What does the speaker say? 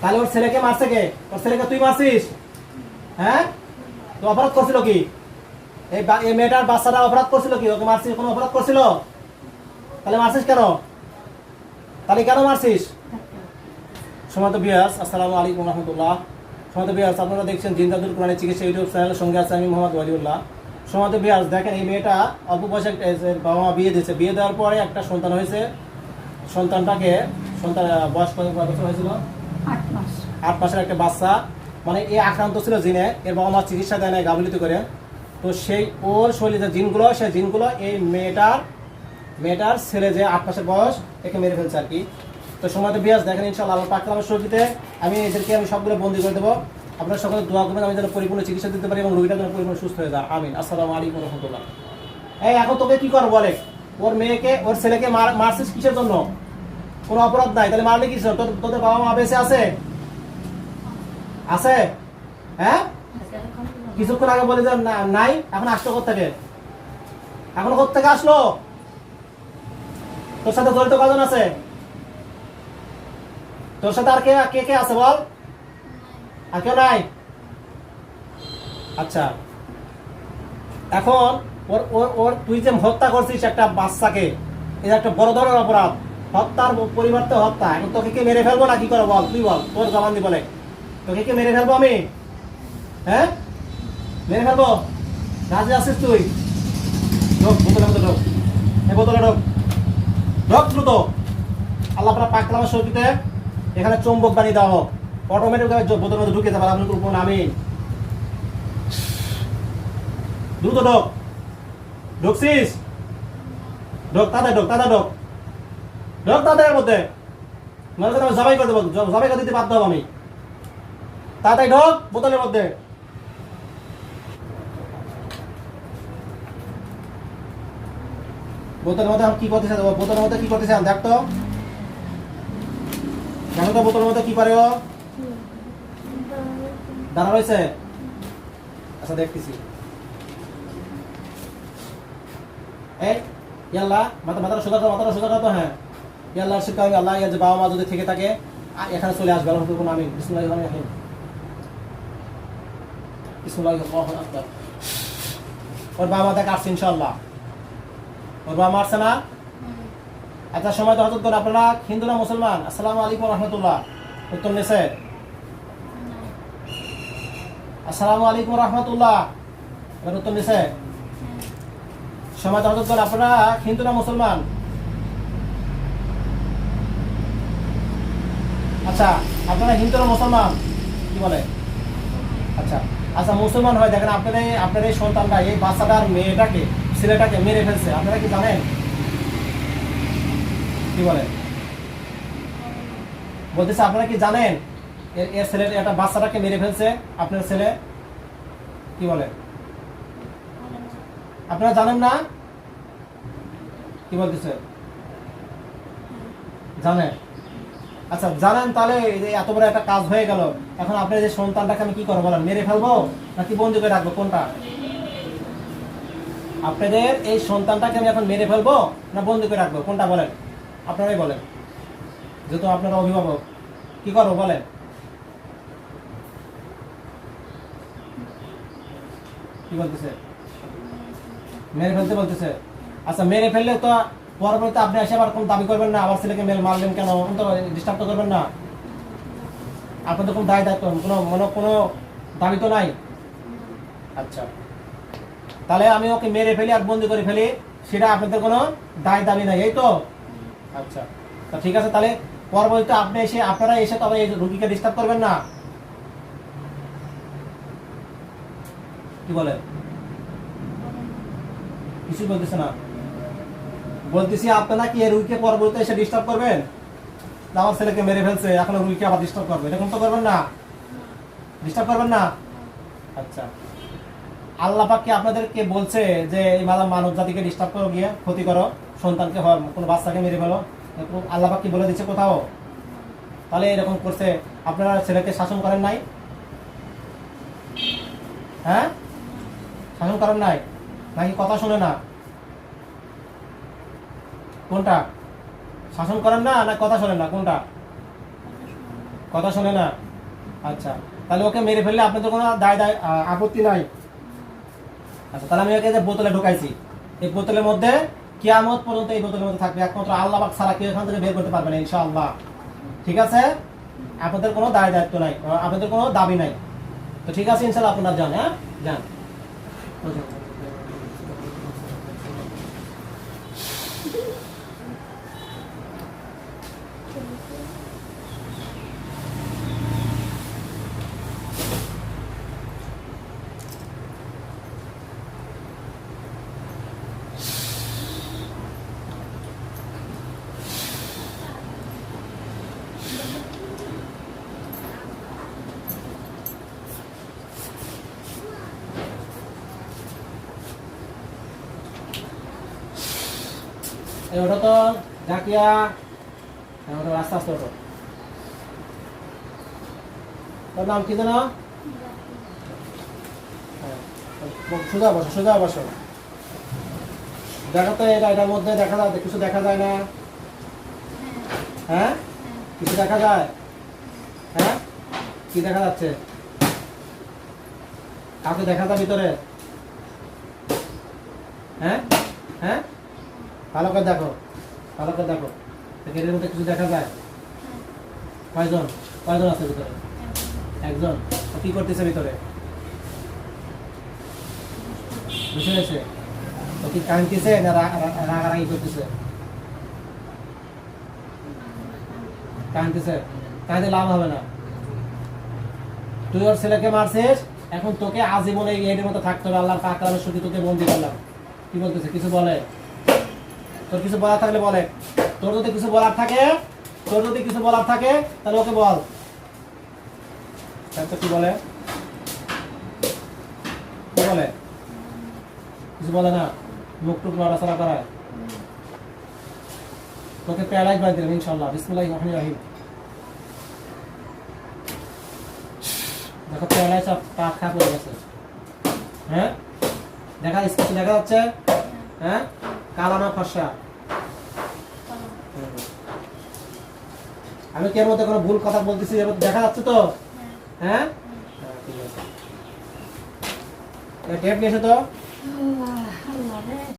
তাহলে ওর ছেলেকে মারছে কে? ওর ছেলেকে তুই মারছিস? হ্যাঁ? তো অপরাধ করছিল কি? এই মেয়েটার বাচ্চাটা অপরাধ করছিল কি? ওকে মারছিস? কোনো অপরাধ করছিল? তাহলে মারছিস কেন? তাহলে কেন মারছিস? সমাত বিয়াস আসসালামু আলাইকুম রহমতুল্লাহ। সমাত বিয়াস আপনারা দেখছেন জিন্দাদুল কোরআনের চিকিৎসা ইউটিউব চ্যানেলের সঙ্গে আছে আমি মোহাম্মদ ওয়ালিউল্লাহ। সমাত বিয়াস দেখেন এই মেয়েটা অল্প বয়সে বাবা মা বিয়ে দিয়েছে। বিয়ে দেওয়ার পরে একটা সন্তান হয়েছে। সন্তানটাকে, সন্তান বয়স কত বছর হয়েছিল। আট মাস মাসের একটা বাচ্চা। মানে এ আক্রান্ত ছিল জিনে, এর বাবা মা চিকিৎসা দেয় না গাফিলতি করে। তো সেই ওর শরীরে যে জিনগুলো, সেই জিনগুলো এই মেয়েটার মেয়েটার ছেলে যে আট মাসের বয়স, একে মেরে ফেলছে আর কি। তো সময় তো বিয়াস, দেখেন ইনশাল্লাহ আল্লাহ পাক আমার আমি এদেরকে আমি সবগুলো বন্দি করে দেবো। আপনারা সকলে দোয়া করবেন, আমি যেন পরিপূর্ণ চিকিৎসা দিতে পারি এবং রোগীটা যেন পরিপূর্ণ সুস্থ হয়ে যায়। আমিন। আসসালামু আলাইকুম রহমতুল্লাহ। এই, এখন তোকে কি কর বলে? ওর মেয়েকে, ওর ছেলেকে মার, মারছিস কিসের জন্য? কোনো অপরাধ নাই, তাহলে মারলে তোর, তোদের বাবা মা বেঁচে আছে? আছে? হ্যাঁ? কিছুক্ষণ আগে বলে যে নাই এখন আসলো থেকে এখন থেকে আসলো? তোর সাথে জড়িত কজন আছে? তোর সাথে আর কে কে কে আছে বল? আর কেউ নাই? আচ্ছা। এখন ওর ওর ওর তুই যে হত্যা করছিস একটা বাচ্চাকে এটা একটা বড় ধরনের অপরাধ। হত্যার পরিবর্তে হত্যা। এখন তোকে কে মেরে ফেলব না কি করে বল? তুই বল তোর জবান দি বলে। তোকে কি মেরে ফেলব আমি? হ্যাঁ? মেরে ফেলব? রাজি আছিস তুই? ঢোক, বোতলের মধ্যে ঢোক। এই বোতলে ঢোক। ঢোক দ্রুত। আল্লাহ আপনার পাকলামের শক্তিতে এখানে চুম্বক বানিয়ে দেওয়া হোক। অটোমেটিক বোতলের মধ্যে ঢুকে যাবে আপনি করব আমি দ্রুত ঢোক। ঢুকছিস ঢোক তাদের ঢোক তাদের, ঢোক। ঢোক তাদের মধ্যে। মনে করে আমি জবাই করে দেবো। জবাই করে দিতে বাধ্য হব আমি। তাড়াতাড়ি ঢোক, বোতলের মধ্যে। বোতলের মধ্যে কি করতেছে? বোতলের মধ্যে কি করতেছে দেখ তো। দেখো তো বোতলের মধ্যে কি পারে ও। দাঁড়া রয়েছে। আচ্ছা দেখতেছি। ইয়াল্লাহ মাথা হ্যাঁ। ইয়াল্লাহ শিক্ষা আমি আল্লাহ বাবা মা যদি থেকে থাকে এখানে চলে আসবে আল্লাহ আমি বিসমুল্লাহ ওর বাবা তাকে আসছে ইনশাআল্লাহ। ওর বাবা মা আসছে না? আচ্ছা সময় তো হজরত আপনারা হিন্দু না মুসলমান? আলাইকুম রহমতুল্লাহ। উত্তর নেছে? আসসালামু আলাইকুম রহমতুল্লাহ। এবার উত্তর নিছে? সমাজ হজরত আপনারা মুসলমান? আচ্ছা আপনারা মুসলমান? কি বলে? আচ্ছা। আচ্ছা মুসলমান হয়, দেখেন আপনার এই- আপনার এই এই বাচ্চাটার মেয়েটাকে, ছেলেটাকে মেরে ফেলছে। আপনারা কি জানেন? কি বলে বলতেছে, আপনারা কি জানেন? এর ছেলে, একটা বাচ্চাটাকে মেরে ফেলছে, আপনার ছেলে? কি বলে? আপনারা জানেন না? কি বলতেছে? জানেন? আচ্ছা জানেন তাহলে এত বড় একটা কাজ হয়ে গেল, এখন আপনার যে সন্তানটাকে আমি কি করব বলেন, মেরে ফেলব নাকি বন্দি করে রাখব, কোনটা? আপনাদের এই সন্তানটাকে আমি এখন মেরে ফেলব না বন্দি করে রাখব, কোনটা বলেন? আপনারাই বলেন। যেহেতু আপনারা অভিভাবক, কি করব বলেন? কি বলতেছে? মেরে ফেলতে বলতেছে। আচ্ছা মেরে ফেললে তো পরবর্তীতে আপনি এসে আবার কোন দাবি করবেন না আমার ছেলেকে মেরে মারলেন কেন? ডিস্টার্ব তো করবেন না। আপনাদের কোনো দায় দায়িত্ব, কোনো মনে, কোনো দাবি তো নাই। আচ্ছা। তাহলে আমি ওকে মেরে ফেলি আর বন্দি করে ফেলি, সেটা আপনাদের কোনো দায় দাবি নাই, এই তো? আচ্ছা। তা ঠিক আছে, তাহলে পরবর্তীতে আপনি এসে, আপনারা এসে তবে এই রুগীকে ডিস্টার্ব করবেন না। কি বলে? কিছু বলতেছে না। বলতেছি আপনারা কি রুগীকে পরবর্তীতে এসে ডিস্টার্ব করবেন? আমার ছেলেকে মেরে ফেলছে, এখন রুগীকে আবার ডিস্টার্ব করবে। এরকম তো করবেন না। ডিস্টার্ব করবেন না? আচ্ছা। আল্লাহ আপনাদেরকে বলছে যে, এই মালা মানব জাতিকে ডিস্টার্ব করো গিয়ে, ক্ষতি করো, সন্তানকে কোনো বাচ্চাকে মেরে ফেলো? আল্লাহ পাক কি বলে দিচ্ছে কোথাও? তাহলে এরকম করছে। আপনারা ছেলেকে শাসন করেন নাই? হ্যাঁ? শাসন করেন নাই? নাকি কথা শুনে না? কোনটা? শাসন করেন না না কথা শোনেন না? কোনটা? কথা শোনে না। আচ্ছা তাহলে ওকে মেরে ফেললে আপনাদের কোনো দায় দায় আপত্তি নাই। আচ্ছা তাহলে আমি ওকে যে বোতলে ঢুকাইছি, এই বোতলের মধ্যে কিয়ামত পর্যন্ত এই বোতলের মধ্যে থাকবে। একমাত্র আল্লাহ পাক ছাড়া কেউ এখান থেকে বের করতে পারবে না, ইনশাআল্লাহ। ঠিক আছে? আপনাদের কোনো দায় দায়িত্ব নাই আপনাদের কোনো দাবি নাই। তো ঠিক আছে, ইনশাআল্লাহ আপনার যান হ্যাঁ? যান এই ওটা তো হ্যাঁ, ওটা আস্তে আস্তে ওটো তোর নাম কি যেন? হ্যাঁ, সোজা বসো সোজা বসো। দেখা তো এটা এটার মধ্যে দেখা যায় কিছু দেখা যায় না। হ্যাঁ? কিছু দেখা যায়? হ্যাঁ? কি দেখা যাচ্ছে? কাউকে দেখা যায় ভিতরে? হ্যাঁ? হ্যাঁ? ভালো করে দেখো। ভালো করে দেখো। গেটের মধ্যে কিছু দেখা যায়? কয়জন? কয়জন আছে ভিতরে? একজন। কি করতেছে ভিতরে? বুঝে গেছে ও কি কাঁদতেছে না রাগারাগি করতেছে? কাঁদতেছে। কাঁদে লাভ হবে না। তুই ওর ছেলেকে মারছিস, এখন তোকে আজীবন এই মতো থাকতে হবে। পাকরামের সুখী তোকে বন্দি করলাম। কি বলতেছে? কিছু বলে? তোর কিছু বলার থাকলে বলে। তোর যদি কিছু বলার থাকে, তোর যদি কিছু বলার থাকে, তাহলে ওকে বল। তারপর কি বলে? কি বলে? কিছু বলে না? মুখ টুক নড়াচড়া করায়। তোকে প্যারালাইজ বানিয়ে দিলাম ইনশাল্লাহ বিসমুল্লাহ রহমান রাহিম। দেখো প্যারালাইজ সব পা খারাপ হয়ে গেছে। হ্যাঁ? দেখা স্পষ্ট দেখা যাচ্ছে? হ্যাঁ? কালা না ফর্সা? আমি কি মধ্যে কোনো ভুল কথা বলতেছি দেখা যাচ্ছে তো? হ্যাঁ? হ্যাঁ, ঠিক আছে। টেপ নিয়েছো তো?